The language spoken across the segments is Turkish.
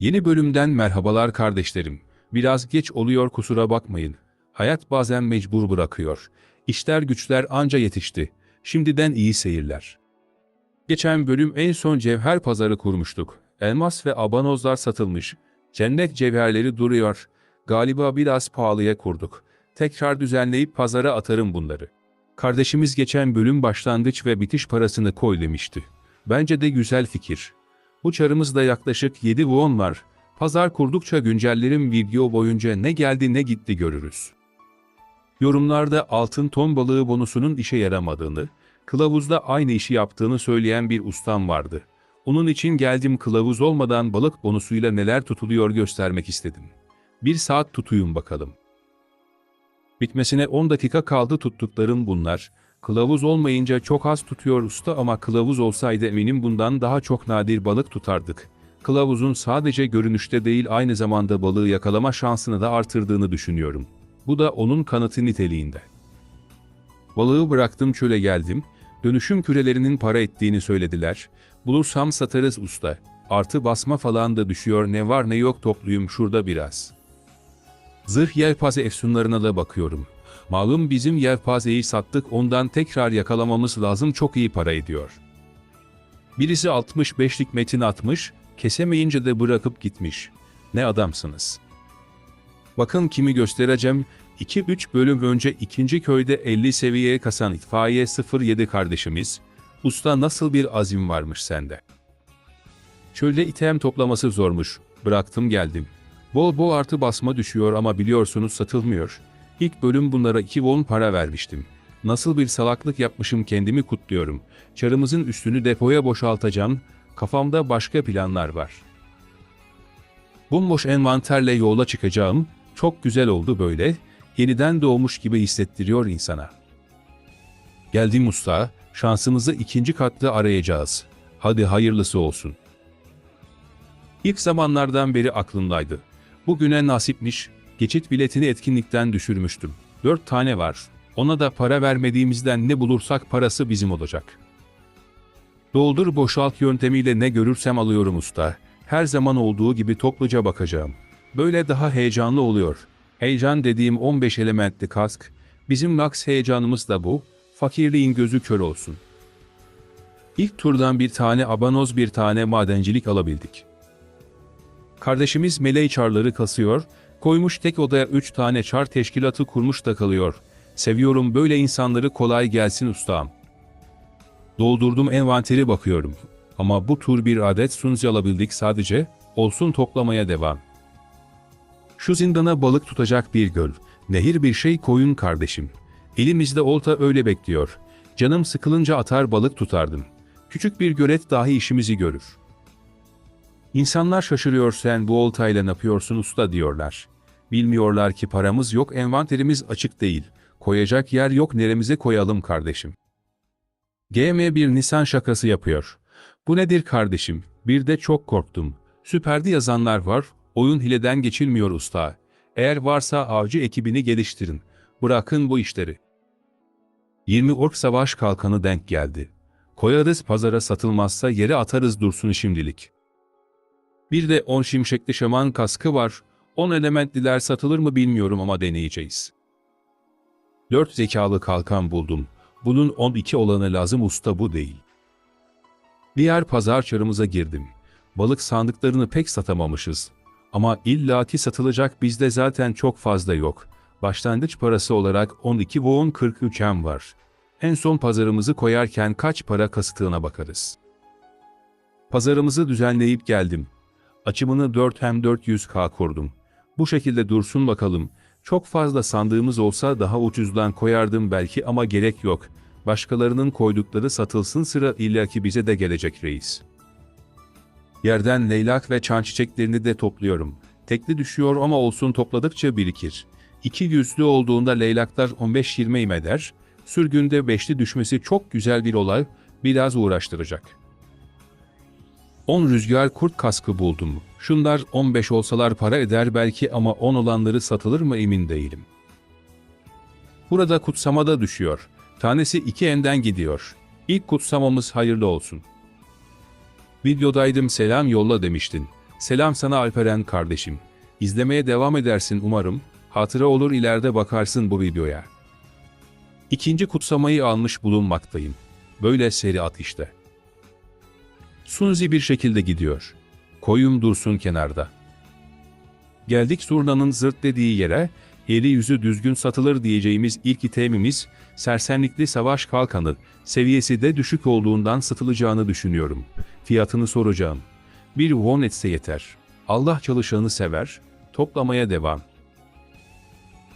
Yeni bölümden merhabalar kardeşlerim. Biraz geç oluyor kusura bakmayın. Hayat bazen mecbur bırakıyor. İşler güçler anca yetişti. Şimdiden iyi seyirler. Geçen bölüm en son cevher pazarı kurmuştuk. Elmas ve abanozlar satılmış. Cennet cevherleri duruyor. Galiba biraz pahalıya kurduk. Tekrar düzenleyip pazara atarım bunları. Kardeşimiz geçen bölüm başlangıç ve bitiş parasını koy demişti. Bence de güzel fikir. Bu çarımızda yaklaşık 7 won var. Pazar kurdukça güncellerim video boyunca ne geldi ne gitti görürüz. Yorumlarda altın ton balığı bonusunun işe yaramadığını, kılavuzda aynı işi yaptığını söyleyen bir ustam vardı. Onun için geldim kılavuz olmadan balık bonusuyla neler tutuluyor göstermek istedim. Bir saat tutuyun bakalım. Bitmesine 10 dakika kaldı tuttuklarım bunlar. Kılavuz olmayınca çok az tutuyor usta ama kılavuz olsaydı eminim bundan daha çok nadir balık tutardık. Kılavuzun sadece görünüşte değil aynı zamanda balığı yakalama şansını da artırdığını düşünüyorum. Bu da onun kanıtı niteliğinde. Balığı bıraktım çöle geldim. Dönüşüm kürelerinin para ettiğini söylediler. Bulursam satarız usta. Artı basma falan da düşüyor ne var ne yok topluyum şurada biraz. Zırh yelpaze efsunlarına da bakıyorum. Malum bizim yelpazeyi sattık ondan tekrar yakalamamız lazım çok iyi para ediyor. Birisi 65'lik metin atmış, kesemeyince de bırakıp gitmiş. Ne adamsınız. Bakın kimi göstereceğim. 2-3 bölüm önce ikinci köyde 50 seviyeye kasan itfaiye 07 kardeşimiz. Usta nasıl bir azim varmış sende. Çölde item toplaması zormuş. Bıraktım geldim. Bol bol artı basma düşüyor ama biliyorsunuz satılmıyor. İlk bölüm bunlara 2 won para vermiştim. Nasıl bir salaklık yapmışım kendimi kutluyorum. Çarımızın üstünü depoya boşaltacağım. Kafamda başka planlar var. Bomboş envanterle yola çıkacağım. Çok güzel oldu böyle. Yeniden doğmuş gibi hissettiriyor insana. Geldim usta. Şansımızı ikinci katta arayacağız. Hadi hayırlısı olsun. İlk zamanlardan beri aklımdaydı. Bugüne nasipmiş, geçit biletini etkinlikten düşürmüştüm. Dört tane var. Ona da para vermediğimizden ne bulursak parası bizim olacak. Doldur boşalt yöntemiyle ne görürsem alıyorum usta. Her zaman olduğu gibi topluca bakacağım. Böyle daha heyecanlı oluyor. Heyecan dediğim 15 elementli kask. Bizim max heyecanımız da bu. Fakirliğin gözü kör olsun. İlk turdan bir tane abanoz bir tane madencilik alabildik. Kardeşimiz meleği çarları kasıyor, koymuş tek odaya üç tane çar teşkilatı kurmuş da kalıyor. Seviyorum böyle insanları kolay gelsin ustağım. Doldurdum envanteri bakıyorum. Ama bu tur bir adet sunzi alabildik sadece, olsun toplamaya devam. Şu zindana balık tutacak bir göl, nehir bir şey koyun kardeşim. Elimizde olta öyle bekliyor. Canım sıkılınca atar balık tutardım. Küçük bir gölet dahi işimizi görür. İnsanlar şaşırıyor sen bu oltayla ne yapıyorsun usta diyorlar. Bilmiyorlar ki paramız yok envanterimiz açık değil. Koyacak yer yok neremize koyalım kardeşim. GM bir Nisan şakası yapıyor. Bu nedir kardeşim? Bir de çok korktum. Süperdi yazanlar var, oyun hileden geçilmiyor usta. Eğer varsa avcı ekibini geliştirin. Bırakın bu işleri. 20 ork savaş kalkanı denk geldi. Koyarız pazara satılmazsa yere atarız dursun şimdilik. Bir de 10 şimşekli şaman kaskı var. 10 elementliler satılır mı bilmiyorum ama deneyeceğiz. 4 zekalı kalkan buldum. Bunun 12 olanı lazım usta bu değil. Diğer pazar çarımıza girdim. Balık sandıklarını pek satamamışız. Ama illaki satılacak bizde zaten çok fazla yok. Başlangıç parası olarak 12 won 43 hem var. En son pazarımızı koyarken kaç para kasıtığına bakarız. Pazarımızı düzenleyip geldim. Açımını 4 hem 400k kurdum. Bu şekilde dursun bakalım. Çok fazla sandığımız olsa daha ucuzdan koyardım belki ama gerek yok. Başkalarının koydukları satılsın sıra illaki bize de gelecek reis. Yerden leylak ve çan çiçeklerini de topluyorum. Tekli düşüyor ama olsun topladıkça birikir. İki yüzlü olduğunda leylaklar 15-20 im eder. Sürgünde beşli düşmesi çok güzel bir olay, biraz uğraştıracak. 10 rüzgar kurt kaskı buldum. Şunlar 15 olsalar para eder belki ama 10 olanları satılır mı emin değilim. Burada kutsama da düşüyor. Tanesi iki enden gidiyor. İlk kutsamamız hayırlı olsun. Videodaydım selam yolla demiştin. Selam sana Alperen kardeşim. İzlemeye devam edersin umarım. Hatıra olur ileride bakarsın bu videoya. İkinci kutsamayı almış bulunmaktayım. Böyle seri at işte. Sunzi bir şekilde gidiyor. Koyum dursun kenarda. Geldik zurnanın zırt dediği yere, eli yüzü düzgün satılır diyeceğimiz ilk itemimiz, sersemlikli savaş kalkanı, seviyesi de düşük olduğundan satılacağını düşünüyorum. Fiyatını soracağım. Bir won etse yeter. Allah çalışanı sever, toplamaya devam.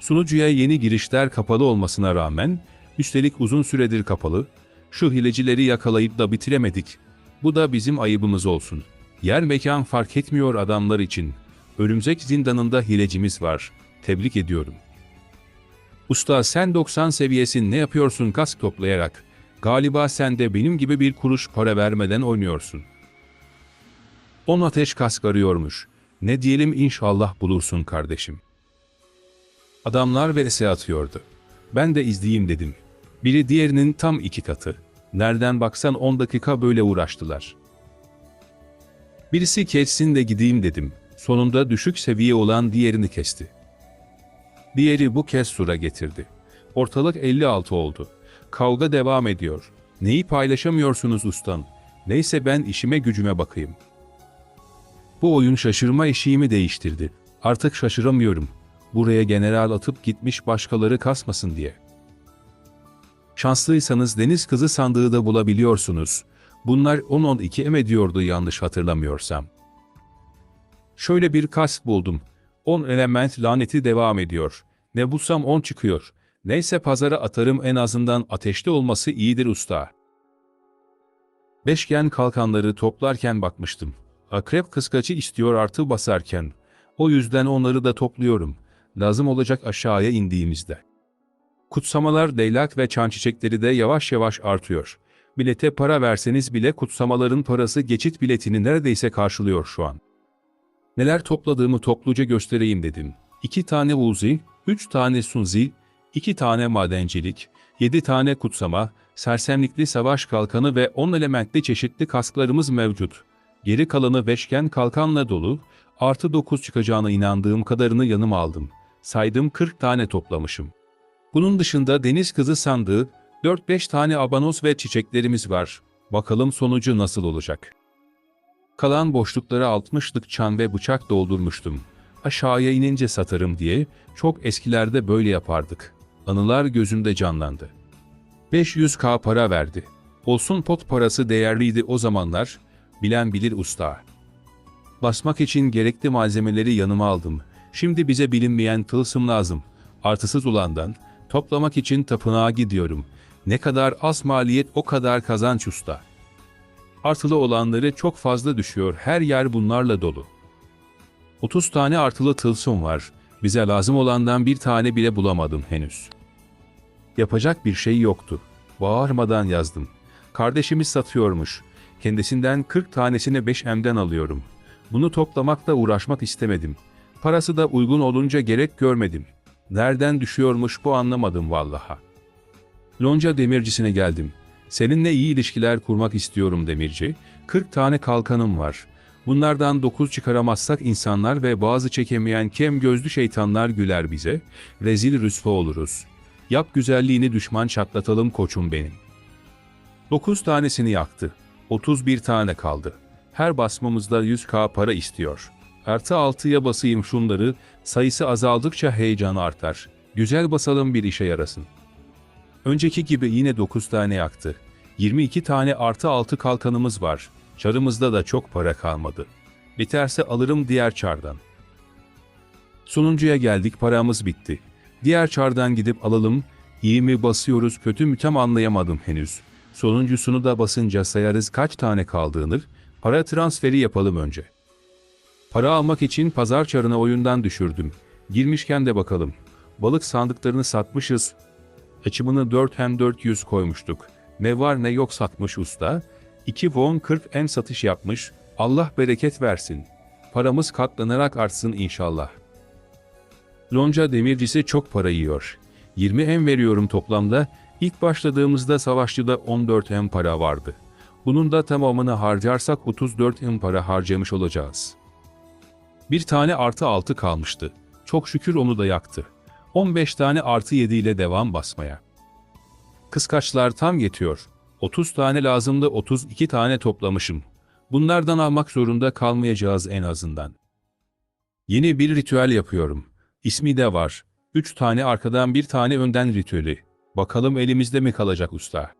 Sunucuya yeni girişler kapalı olmasına rağmen, üstelik uzun süredir kapalı, şu hilecileri yakalayıp da bitiremedik. Bu da bizim ayıbımız olsun. Yer mekan fark etmiyor adamlar için. Örümcek zindanında hilecimiz var. Tebrik ediyorum. Usta sen 90 seviyesin ne yapıyorsun kask toplayarak? Galiba sen de benim gibi bir kuruş para vermeden oynuyorsun. On ateş kask arıyormuş. Ne diyelim inşallah bulursun kardeşim. Adamlar verese atıyordu. Ben de izleyeyim dedim. Biri diğerinin tam iki katı. Nereden baksan 10 dakika böyle uğraştılar. Birisi kessin de gideyim dedim. Sonunda düşük seviye olan diğerini kesti. Diğeri bu kez sura getirdi. Ortalık 56 oldu. Kavga devam ediyor. Neyi paylaşamıyorsunuz ustan? Neyse ben işime gücüme bakayım. Bu oyun şaşırma eşiğimi değiştirdi. Artık şaşıramıyorum. Buraya general atıp gitmiş başkaları kasmasın diye. Şanslıysanız deniz kızı sandığı da bulabiliyorsunuz. Bunlar 10-12 em ediyordu yanlış hatırlamıyorsam. Şöyle bir kask buldum. 10 element laneti devam ediyor. Ne bulsam 10 çıkıyor. Neyse pazara atarım en azından ateşli olması iyidir usta. Beşgen kalkanları toplarken bakmıştım. Akrep kıskaçı istiyor artı basarken. O yüzden onları da topluyorum. Lazım olacak aşağıya indiğimizde. Kutsamalar leylak ve çan çiçekleri de yavaş yavaş artıyor. Bilete para verseniz bile kutsamaların parası geçit biletini neredeyse karşılıyor şu an. Neler topladığımı topluca göstereyim dedim. 2 tane Uzi, 3 tane Sunzi, 2 tane madencilik, 7 tane kutsama, sersemlikli savaş kalkanı ve 10 elementli çeşitli kasklarımız mevcut. Geri kalanı beşgen kalkanla dolu, artı 9 çıkacağına inandığım kadarını yanıma aldım. Saydım 40 tane toplamışım. Bunun dışında deniz kızı sandığı, 4-5 tane abanos ve çiçeklerimiz var. Bakalım sonucu nasıl olacak. Kalan boşluklara 60'lık çan ve bıçak doldurmuştum. Aşağıya inince satarım diye çok eskilerde böyle yapardık. Anılar gözümde canlandı. 500k para verdi. Olsun pot parası değerliydi o zamanlar, bilen bilir usta. Basmak için gerekli malzemeleri yanıma aldım. Şimdi bize bilinmeyen tılsım lazım. Artısız olandan, toplamak için tapınağa gidiyorum. Ne kadar az maliyet o kadar kazanç usta. Artılı olanları çok fazla düşüyor, her yer bunlarla dolu. 30 tane artılı tılsım var. Bize lazım olandan bir tane bile bulamadım henüz. Yapacak bir şey yoktu. Bağırmadan yazdım. Kardeşimiz satıyormuş. Kendisinden 40 tanesini 5M'den alıyorum. Bunu toplamakla uğraşmak istemedim. Parası da uygun olunca gerek görmedim. Nereden düşüyormuş bu anlamadım vallaha. Lonca demircisine geldim. Seninle iyi ilişkiler kurmak istiyorum demirci. 40 tane kalkanım var. Bunlardan 9 çıkaramazsak insanlar ve bazı çekemeyen kem gözlü şeytanlar güler bize. Rezil rüsva oluruz. Yap güzelliğini düşman çatlatalım koçum benim. 9 tanesini yaktı. 31 tane kaldı. Her basmamızda 100k para istiyor. Artı 6'ya basayım şunları, sayısı azaldıkça heyecan artar. Güzel basalım bir işe yarasın. Önceki gibi yine 9 tane yaktı. 22 tane artı 6 kalkanımız var. Çarımızda da çok para kalmadı. Biterse alırım diğer çardan. Sonuncuya geldik paramız bitti. Diğer çardan gidip alalım. İyi mi basıyoruz kötü mü tam anlayamadım henüz. Sonuncusunu da basınca sayarız kaç tane kaldığını. Para transferi yapalım önce. Para almak için pazar çarına oyundan düşürdüm. Girmişken de bakalım. Balık sandıklarını satmışız. Açımını 4 hem 400 koymuştuk. Ne var ne yok satmış usta. 2 won 40 en satış yapmış. Allah bereket versin. Paramız katlanarak artsın inşallah. Lonca demircisi çok para yiyor. 20 em veriyorum toplamda. İlk başladığımızda savaşçıda 14 em para vardı. Bunun da tamamını harcarsak 34 em para harcamış olacağız. Bir tane artı 6 kalmıştı. Çok şükür onu da yaktı. 15 tane artı 7 ile devam basmaya. Kıskaçlar tam yetiyor. 30 tane lazımdı 32 tane toplamışım. Bunlardan almak zorunda kalmayacağız en azından. Yeni bir ritüel yapıyorum. İsmi de var. 3 tane arkadan bir tane önden ritüeli. Bakalım elimizde mi kalacak usta?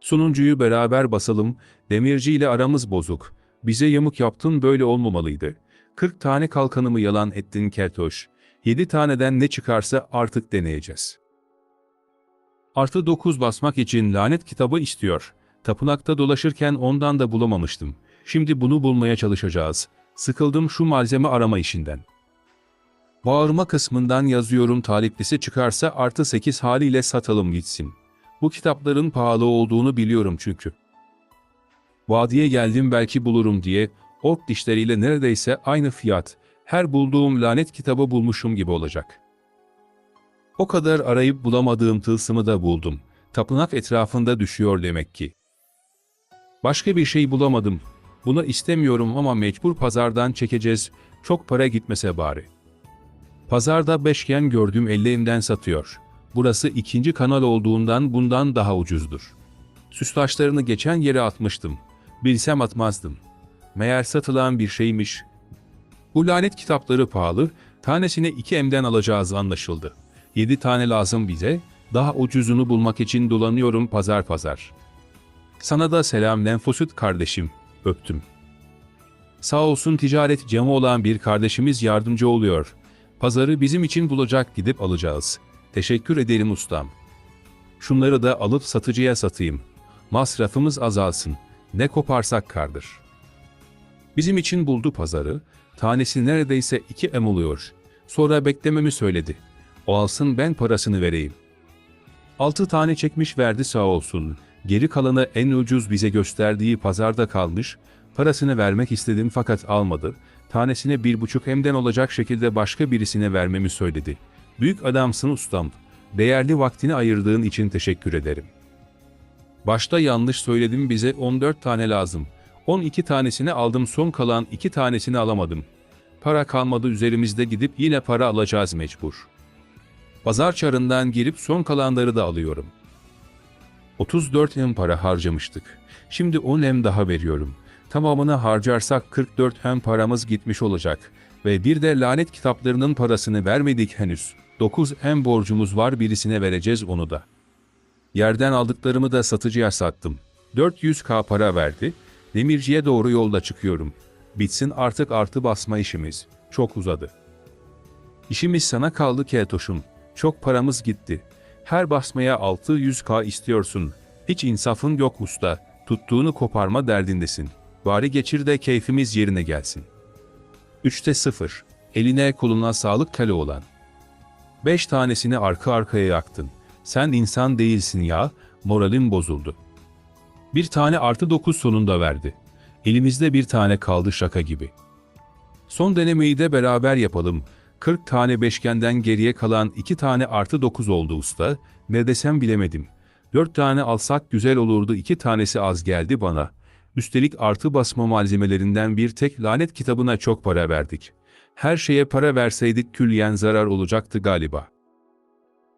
Sonuncuyu beraber basalım. Demirci ile aramız bozuk. Bize yamuk yaptın böyle olmamalıydı. 40 tane kalkanımı yalan ettin keltoş. 7 taneden ne çıkarsa artık deneyeceğiz. Artı 9 basmak için lanet kitabı istiyor. Tapınakta dolaşırken ondan da bulamamıştım. Şimdi bunu bulmaya çalışacağız. Sıkıldım şu malzeme arama işinden. Bağırma kısmından yazıyorum taliplisi çıkarsa artı 8 haliyle satalım gitsin. Bu kitapların pahalı olduğunu biliyorum çünkü. Vadiye geldim belki bulurum diye, ork dişleriyle neredeyse aynı fiyat, her bulduğum lanet kitabı bulmuşum gibi olacak. O kadar arayıp bulamadığım tılsımı da buldum. Tapınak etrafında düşüyor demek ki. Başka bir şey bulamadım. Bunu istemiyorum ama mecbur pazardan çekeceğiz. Çok para gitmese bari. Pazarda beşgen gördüm ellerimden satıyor. Burası ikinci kanal olduğundan bundan daha ucuzdur. Süslaçlarını geçen yere atmıştım. Bilsem atmazdım. Meğer satılan bir şeymiş. Bu lanet kitapları pahalı, tanesini iki emden alacağız anlaşıldı. Yedi tane lazım bize, daha ucuzunu bulmak için dolanıyorum pazar pazar. Sana da selam lenfosit kardeşim, öptüm. Sağ olsun ticaret camı olan bir kardeşimiz yardımcı oluyor. Pazarı bizim için bulacak gidip alacağız. Teşekkür ederim ustam. Şunları da alıp satıcıya satayım. Masrafımız azalsın. Ne koparsak kardır. Bizim için buldu pazarı. Tanesi neredeyse iki em oluyor. Sonra beklememi söyledi. O alsın ben parasını vereyim. Altı tane çekmiş verdi sağ olsun. Geri kalanı en ucuz bize gösterdiği pazarda kalmış. Parasını vermek istedim fakat almadı. Tanesine bir buçuk emden olacak şekilde başka birisine vermemi söyledi. Büyük adamsın ustam. Değerli vaktini ayırdığın için teşekkür ederim. Başta yanlış söyledim bize 14 tane lazım. 12 tanesini aldım son kalan 2 tanesini alamadım. Para kalmadı üzerimizde gidip yine para alacağız mecbur. Pazar çarından girip son kalanları da alıyorum. 34 hem para harcamıştık. Şimdi 10 hem daha veriyorum. Tamamını harcarsak 44 hem paramız gitmiş olacak. Ve bir de lanet kitaplarının parasını vermedik henüz. 9 hem borcumuz var birisine vereceğiz onu da. Yerden aldıklarımı da satıcıya sattım. 400k para verdi. Demirciye doğru yolda çıkıyorum. Bitsin artık artı basma işimiz. Çok uzadı. İşimiz sana kaldı Keltoş'um. Çok paramız gitti. Her basmaya 600k istiyorsun. Hiç insafın yok usta. Tuttuğunu koparma derdindesin. Bari geçir de keyfimiz yerine gelsin. 3'te 0. Eline koluna sağlık kale olan. 5 tanesini arka arkaya yaktın. Sen insan değilsin ya, moralim bozuldu. Bir tane artı 9 sonunda verdi. Elimizde bir tane kaldı şaka gibi. Son denemeyi de beraber yapalım. 40 tane beşgenden geriye kalan 2 tane artı 9 oldu usta. Ne desem bilemedim. 4 tane alsak güzel olurdu 2 tanesi az geldi bana. Üstelik artı basma malzemelerinden bir tek lanet kitabına çok para verdik. Her şeye para verseydik külliyen zarar olacaktı galiba.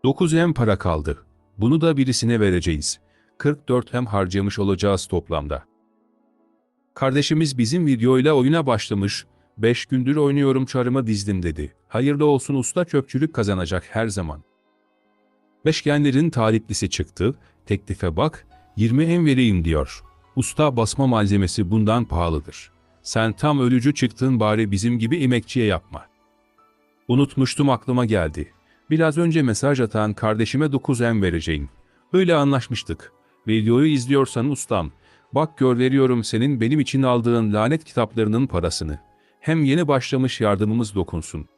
9 hem para kaldı. Bunu da birisine vereceğiz. 44 hem harcamış olacağız toplamda. Kardeşimiz bizim videoyla oyuna başlamış. 5 gündür oynuyorum çarımı dizdim dedi. Hayırlı olsun usta çöpçülük kazanacak her zaman. Beşgenlerin taliplisi çıktı. Teklife bak, 20 hem vereyim diyor. Usta basma malzemesi bundan pahalıdır. Sen tam ölücü çıktın bari bizim gibi emekçiye yapma. Unutmuştum aklıma geldi. Biraz önce mesaj atan kardeşime 9 em vereceğim. Öyle anlaşmıştık. Videoyu izliyorsan ustam, bak gör veriyorum senin benim için aldığın lanet kitaplarının parasını. Hem yeni başlamış yardımımız dokunsun.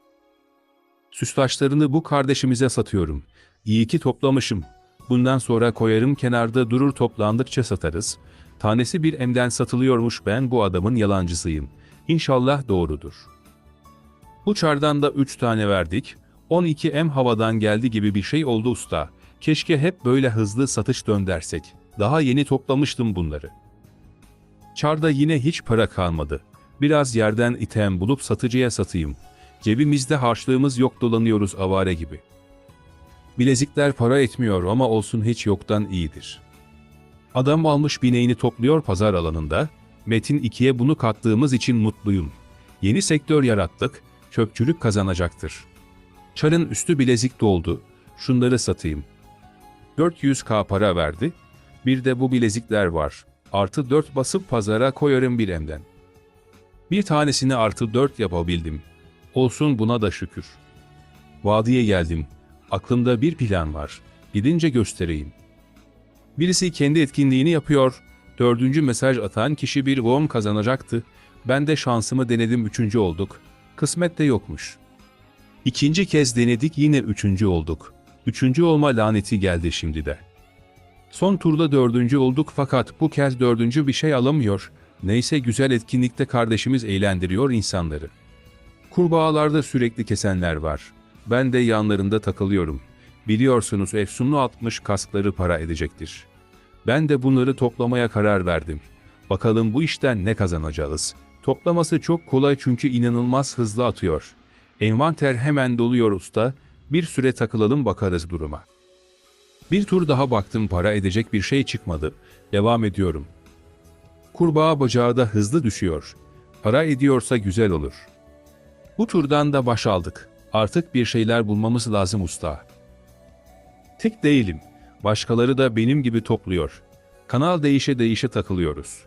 Süslaçlarını bu kardeşimize satıyorum. İyi ki toplamışım. Bundan sonra koyarım kenarda durur toplandıkça satarız. Tanesi bir emden satılıyormuş ben bu adamın yalancısıyım. İnşallah doğrudur. Bu çardan da 3 tane verdik. 12 em havadan geldi gibi bir şey oldu usta. Keşke hep böyle hızlı satış döndersek. Daha yeni toplamıştım bunları. Çarda yine hiç para kalmadı. Biraz yerden item bulup satıcıya satayım. Cebimizde harçlığımız yok dolanıyoruz avare gibi. Bilezikler para etmiyor ama olsun hiç yoktan iyidir. Adam almış bineğini topluyor pazar alanında. Metin 2'ye bunu kattığımız için mutluyum. Yeni sektör yarattık, çöpçülük kazanacaktır. Çarın üstü bilezik doldu. Şunları satayım. 400k para verdi. Bir de bu bilezikler var. Artı 4 basıp pazara koyarım bir emden. Bir tanesini artı 4 yapabildim. Olsun buna da şükür. Vadiye geldim. Aklımda bir plan var. Gidince göstereyim. Birisi kendi etkinliğini yapıyor. Dördüncü mesaj atan kişi bir won kazanacaktı. Ben de şansımı denedim üçüncü olduk. Kısmet de yokmuş. İkinci kez denedik yine üçüncü olduk. Üçüncü olma laneti geldi şimdi de. Son turda dördüncü olduk fakat bu kez dördüncü bir şey alamıyor. Neyse güzel etkinlikte kardeşimiz eğlendiriyor insanları. Kurbağalarda sürekli kesenler var. Ben de yanlarında takılıyorum. Biliyorsunuz efsunlu 60 kaskları para edecektir. Ben de bunları toplamaya karar verdim. Bakalım bu işten ne kazanacağız. Toplaması çok kolay çünkü inanılmaz hızlı atıyor. Envanter hemen doluyor usta. Bir süre takılalım bakarız duruma. Bir tur daha baktım para edecek bir şey çıkmadı. Devam ediyorum. Kurbağa bacağı da hızlı düşüyor. Para ediyorsa güzel olur. Bu turdan da baş aldık. Artık bir şeyler bulmamız lazım usta. Tek değilim. Başkaları da benim gibi topluyor. Kanal değişe değişe takılıyoruz.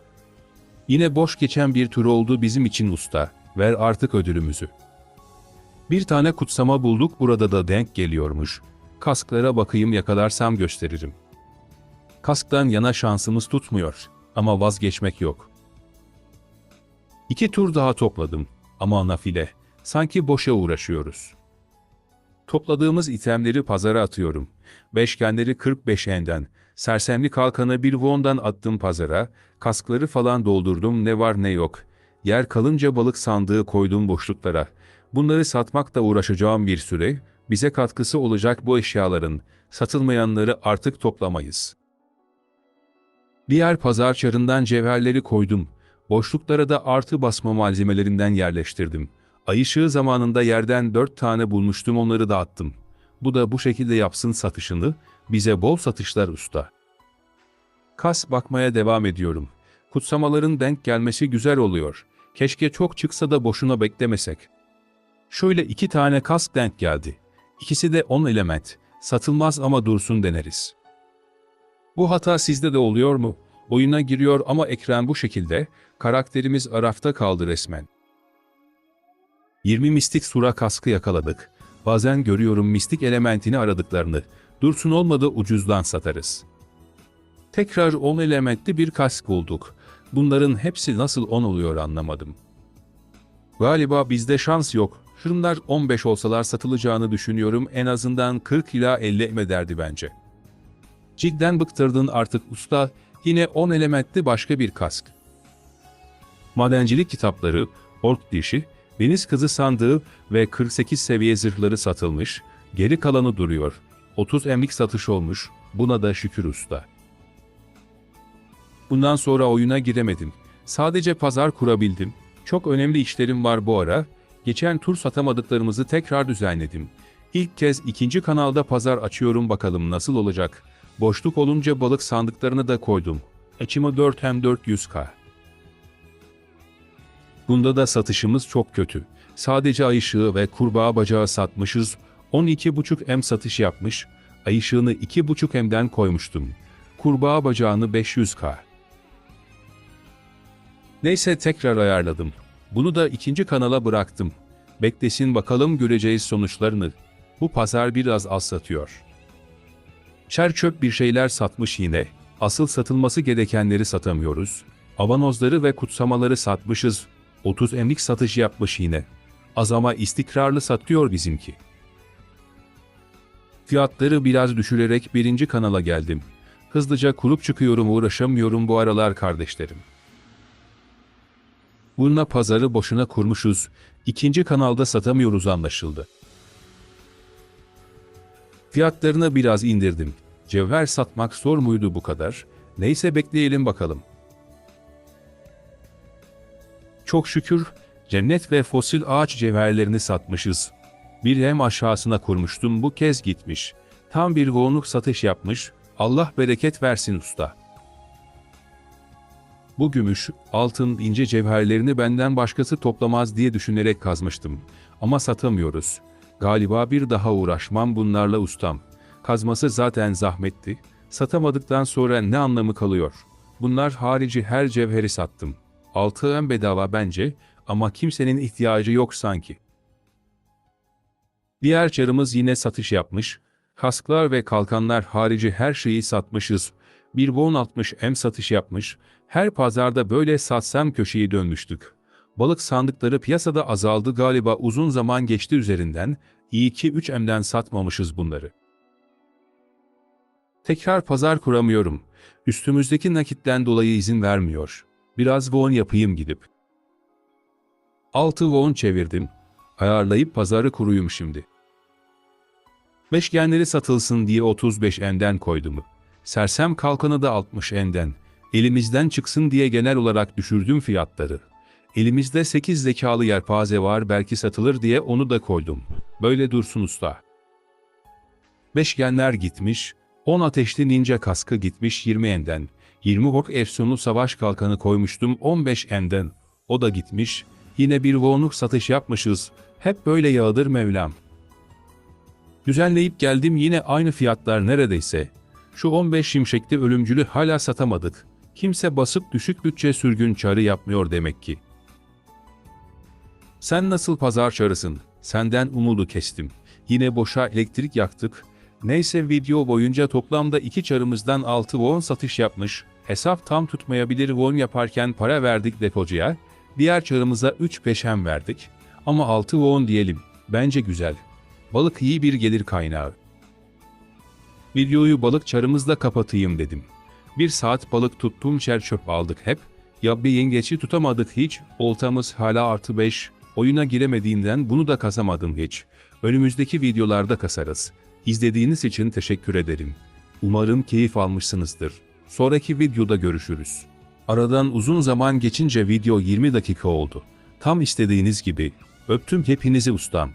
Yine boş geçen bir tur oldu bizim için usta. Ver artık ödülümüzü. Bir tane kutsama bulduk burada da denk geliyormuş. Kasklara bakayım yakalarsam gösteririm. Kasktan yana şansımız tutmuyor ama vazgeçmek yok. İki tur daha topladım ama nafile. Sanki boşa uğraşıyoruz. Topladığımız itemleri pazara atıyorum. Beşgenleri 45 enden, sersemli kalkanı bir won'dan attım pazara, kaskları falan doldurdum ne var ne yok. Yer kalınca balık sandığı koydum boşluklara. Bunları satmakla uğraşacağım bir süre, bize katkısı olacak bu eşyaların, satılmayanları artık toplamayız. Diğer pazar çarından cevherleri koydum. Boşluklara da artı basma malzemelerinden yerleştirdim. Ay ışığı zamanında yerden dört tane bulmuştum onları da attım. Bu da bu şekilde yapsın satışını, bize bol satışlar usta. Kas bakmaya devam ediyorum. Kutsamaların denk gelmesi güzel oluyor. Keşke çok çıksa da boşuna beklemesek. Şöyle iki tane kask denk geldi. İkisi de 10 element. Satılmaz ama dursun deneriz. Bu hata sizde de oluyor mu? Oyuna giriyor ama ekran bu şekilde, karakterimiz arafta kaldı resmen. 20 mistik sura kaskı yakaladık. Bazen görüyorum mistik elementini aradıklarını. Dursun olmadı ucuzdan satarız. Tekrar 10 elementli bir kask bulduk. Bunların hepsi nasıl 10 oluyor anlamadım. Galiba bizde şans yok. Şunlar 15 olsalar satılacağını düşünüyorum en azından 40 ila 50 ederdi bence. Cidden bıktırdın artık usta, yine 10 elementli başka bir kask. Madencilik kitapları, ork dişi, deniz kızı sandığı ve 48 seviye zırhları satılmış, geri kalanı duruyor. 30 emlik satış olmuş, buna da şükür usta. Bundan sonra oyuna giremedim. Sadece pazar kurabildim. Çok önemli işlerim var bu ara. Geçen tur satamadıklarımızı tekrar düzenledim. İlk kez ikinci kanalda pazar açıyorum bakalım nasıl olacak. Boşluk olunca balık sandıklarını da koydum. Açımı 4 hem 400k. Bunda da satışımız çok kötü. Sadece ay ışığı ve kurbağa bacağı satmışız. 12,5 M satış yapmış. Ay ışığını 2,5 M'den koymuştum. Kurbağa bacağını 500k. Neyse tekrar ayarladım. Bunu da ikinci kanala bıraktım. Beklesin bakalım göreceğiz sonuçlarını. Bu pazar biraz az satıyor. Çer çöp bir şeyler satmış yine. Asıl satılması gerekenleri satamıyoruz. Avanozları ve kutsamaları satmışız. 30 emlik satış yapmış yine. Az ama istikrarlı satıyor bizimki. Fiyatları biraz düşürerek birinci kanala geldim. Hızlıca kurup çıkıyorum uğraşamıyorum bu aralar kardeşlerim. Bununla pazarı boşuna kurmuşuz. İkinci kanalda satamıyoruz anlaşıldı. Fiyatlarını biraz indirdim. Cevher satmak zor muydu bu kadar? Neyse bekleyelim bakalım. Çok şükür cennet ve fosil ağaç cevherlerini satmışız. Bir hem aşağısına kurmuştum bu kez gitmiş. Tam bir yoğunluk satış yapmış. Allah bereket versin usta. Bu gümüş, altın, ince cevherlerini benden başkası toplamaz diye düşünerek kazmıştım. Ama satamıyoruz. Galiba bir daha uğraşmam bunlarla ustam. Kazması zaten zahmetti. Satamadıktan sonra ne anlamı kalıyor? Bunlar harici her cevheri sattım. Altı en bedava bence ama kimsenin ihtiyacı yok sanki. Diğer çarımız yine satış yapmış. Kasklar ve kalkanlar harici her şeyi satmışız. Bir won 60 em satış yapmış. Her pazarda böyle satsam köşeyi dönmüştük. Balık sandıkları piyasada azaldı galiba uzun zaman geçti üzerinden. İyi ki 3 emden satmamışız bunları. Tekrar pazar kuramıyorum. Üstümüzdeki nakitten dolayı izin vermiyor. Biraz won yapayım gidip. 6 won çevirdim. Ayarlayıp pazarı kuruyum şimdi. Beşgenleri satılsın diye 35 enden koydum. Sersem kalkanı da 60 enden. Elimizden çıksın diye genel olarak düşürdüm fiyatları. Elimizde 8 zekalı yelpaze var belki satılır diye onu da koydum. Böyle dursun usta. Beşgenler gitmiş, 10 ateşli ninja kaskı gitmiş 20 enden. 20 hok efsunu savaş kalkanı koymuştum 15 enden. O da gitmiş. Yine bir voğnluk satış yapmışız. Hep böyle yağdır Mevlam. Düzenleyip geldim yine aynı fiyatlar neredeyse. Şu 15 şimşekli ölümcülü hala satamadık. Kimse basıp düşük bütçe sürgün çarı yapmıyor demek ki. Sen nasıl pazar çarısın? Senden umudu kestim. Yine boşa elektrik yaktık. Neyse video boyunca toplamda iki çarımızdan 6 won satış yapmış. Hesap tam tutmayabilir won yaparken para verdik depocuya. Diğer çarımıza 3 peşem verdik. Ama 6 won diyelim. Bence güzel. Balık iyi bir gelir kaynağı. Videoyu balık çarımızla kapatayım dedim. Bir saat balık tuttuğum çer çöp aldık hep. Ya bir yengeçi tutamadık hiç. Oltamız hala artı 5. Oyuna giremediğinden bunu da kasamadım hiç. Önümüzdeki videolarda kasarız. İzlediğiniz için teşekkür ederim. Umarım keyif almışsınızdır. Sonraki videoda görüşürüz. Aradan uzun zaman geçince video 20 dakika oldu. Tam istediğiniz gibi. Öptüm hepinizi ustam.